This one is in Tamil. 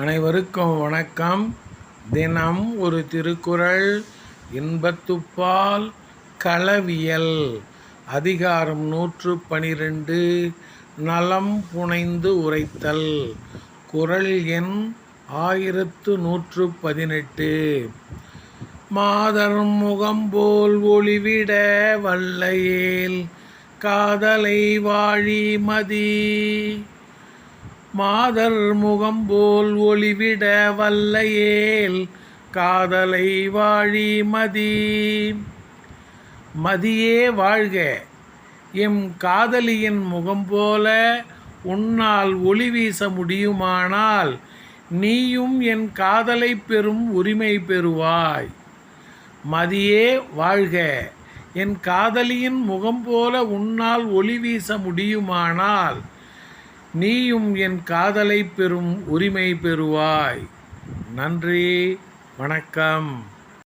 அனைவருக்கும் வணக்கம். தினம் ஒரு திருக்குறள் இன்பத்துப்பால் களவியல் அதிகாரம் நூற்று பனிரெண்டு நலம் புனைந்து உரைத்தல். குறள் எண் ஆயிரத்து நூற்று பதினெட்டு. மாதர் முகம்போல் ஒளிவிட வல்லையேல் காதலை வாழி மதி. மாதர் முகம்போல் ஒளிவிட வல்லையேல் காதலை வாழி மதி. மதியே வாழ்க. எம் காதலியின் முகம் போல உன்னால் ஒளி வீச முடியுமானால் நீயும் என் காதலை பெறும் உரிமை பெறுவாய். மதியே வாழ்க. என் காதலியின் முகம் போல உன்னால் ஒளி வீச முடியுமானால் நீயும் என் காதலை பெறும் உரிமை பெறுவாய். நன்றி வணக்கம்.